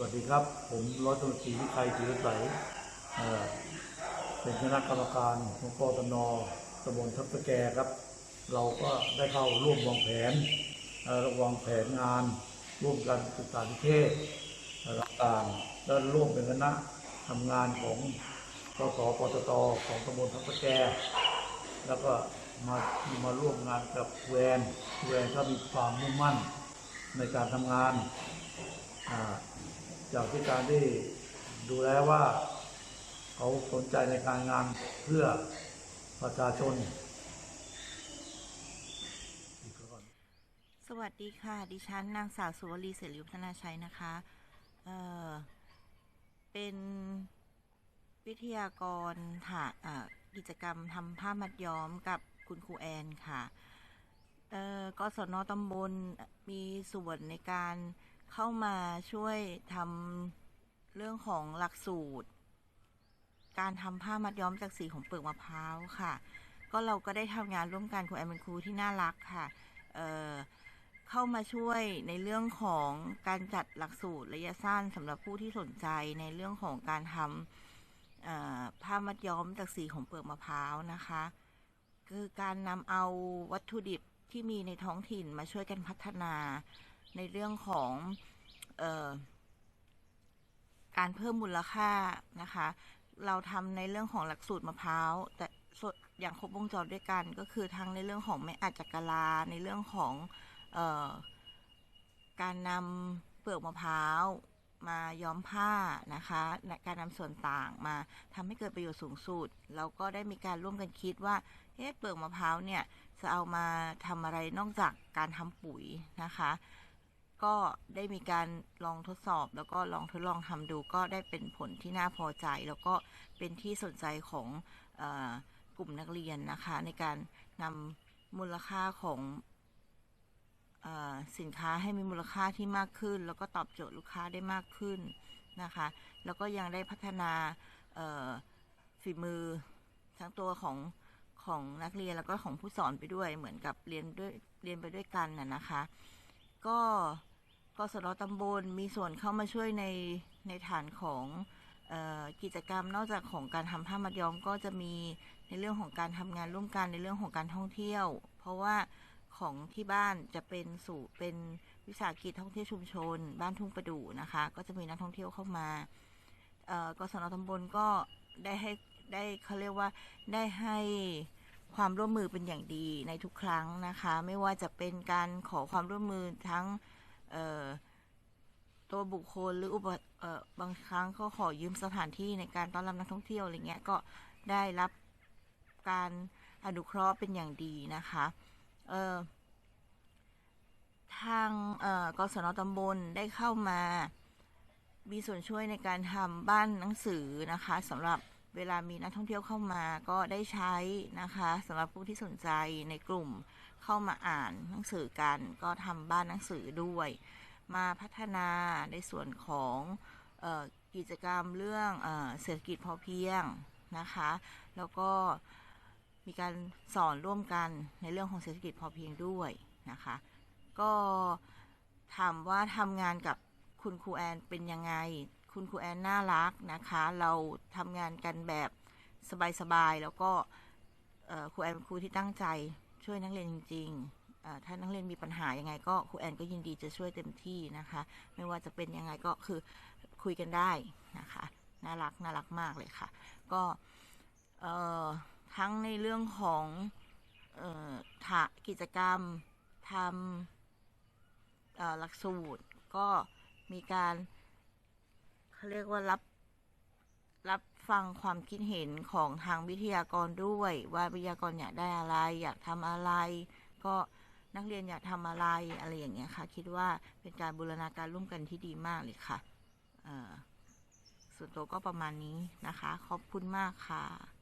วัสดีครับ ผมร้อยตำรวจตรีวิชัยศรีวิสัยเอ่อเป็นคณะกรรมการของกตนตำบลทับตะแกครับ เราก็ได้เข้าร่วมวางแผนเอ่อวางแผนงาน ร่วมกันศึกษาธิเทศต่างๆและร่วมเป็นคณะทำงานของสสปตตของตำบลทับตะแกแล้วก็มามาร่วมงานกับแวนแวนก็มีความมุ่งมั่นในการทำงานอ่า จากที่การที่ดูแลว่า เขาสนใจในการงานเพื่อประชาชน สวัสดีค่ะ ดิฉันนางสาวสุวรีเสรีวัฒนาชัยนะคะเเป็นวิทยากรค่ะอ่ากิจกรรมทำผ้ามัดย้อมกับคุณครูแอนค่ะกศนตำบลมีส่วนในการ เข้ามาช่วยทำเรื่องของหลักสูตร การทำผ้ามัดย้อมจากสีของเปลือกมะพร้าวค่ะ ก็เราก็ได้ทำงานร่วมกันคุณแอนเป็นครูที่น่ารักค่ะเเข้ามาช่วยในเรื่องของการจัดหลักสูตรระยะสั้นสำหรับผู้ที่สนใจในเรื่องของการทำผ้ามัดย้อมจากสีของเปลือกมะพร้าวนะคะ คือการนำเอาวัตถุดิบที่มีในท้องถิ่นมาช่วยกันพัฒนา ในเรื่องของออการเพิ่มมูลค่านะคะ เราทำในเรื่องของหลักสูตรมะพร้าวแต่อย่างครบวงจรด้วยกันก็คือทั้งในเรื่องของไม่อาจจักรลาในเรื่องของออการนำเปลือกมะพร้าวมาย้อมผ้านะคะการนำส่วนต่างมาทำให้เกิดประโยชน์สูงสุดเราก็ได้มีการร่วมกันคิดว่าเอ๊ะเปลือกมะพร้าวเนี่ยจะเอามาทำอะไรนอกจากการทำปุ๋ยนะคะ ก็ได้มีการลองทดสอบ แล้วก็ลองทดลองทำดูก็ได้เป็นผลที่น่าพอใจ แล้วก็เป็นที่สนใจของออกลุ่มนักเรียนนะคะ ในการนำมูลค่าของสินค้าให้มีมูลค่าที่มากขึ้น แล้วก็ตอบโจทย์ลูกค้าได้มากขึ้นนะคะ แล้วก็ยังได้พัฒนาฝีมือทั้งตัวของของนักเรียนแล้วก็ของผู้สอนไปด้วยเหมือนกับเรียนด้วยเรียนไปด้วยกันน่ะนะคะ ก็ กสนตำบลมีส่วนเข้ามาช่วยในในฐานของออกิจกรรมนอกจากของการทำผ้ามัดย้อมก็จะมีในเรื่องของการทำงานร่วมกันในเรื่องของการท่องเที่ยว เพราะว่าของที่บ้านจะเป็นสู่เป็นวิสาหกิจท่องเที่ยวชุมชน บ้านทุ่งประดู่นะคะ ก็จะมีนักท่องเที่ยวเข้ามาเอ่อกสนตำบลก็ได้ให้ได้เขาเรียกว่าได้ให้ความร่วมมือเป็นอย่างดีในทุกครั้งนะคะ ไม่ว่าจะเป็นการขอความร่วมมือทั้ง ตัวบุคคลหรืออุปออบางครั้งก็ขอยืมสถานที่ในการต้อนรับนักท่องเที่ยวอะไรเงี้ยก็ได้รับการอนุเคราะห์เป็นอย่างดีนะคะเออทางเอ่อกศนตำบลได้เข้ามา มีส่วนช่วยในการทำบ้านหนังสือนะคะสำหรับเวลามีนักท่องเที่ยวเข้ามาก็ได้ใช้นะคะสำหรับผู้ที่สนใจในกลุ่ม เข้ามาอ่านหนังสือกัน ก็ทำบ้านหนังสือด้วย มาพัฒนาในส่วนของออกิจกรรมเรื่องเออเศรษฐกิจพอเพียงนะคะ แล้วก็มีการสอนร่วมกันในเรื่องของเศรษฐกิจพอเพียงด้วยนะคะ ก็ถามว่าทำงานกับคุณครูแอนเป็นยังไง คุณครูแอนน่ารักนะคะ เราทำงานกันแบบสบายๆ แล้วก็ครูแอนเป็นครูที่ตั้งใจ ช่วยนักเรียนจริงๆถ้านักเรียนมีปัญหายังไงก็ครูแอนก็ยินดีจะช่วยเต็มที่นะคะ ไม่ว่าจะเป็นยังไงก็คือคุยกันได้นะคะน่ารักน่ารักมากเลยค่ะ ก็ทั้งในเรื่องของอ่อถากิจกรรมทำหลักสูตรก็มีการเขาเรียกว่ารับรับ ฟังความคิดเห็นของทางวิทยากรด้วย ว่าวิทยากรอยากได้อะไร อยากทำอะไร ก็นักเรียนอยากทำอะไรอะไรอย่างเงี้ยค่ะ คิดว่าเป็นการบูรณาการร่วมกันที่ดีมากเลยค่ะส่วนตัวก็ประมาณนี้นะคะ ขอบคุณมากค่ะ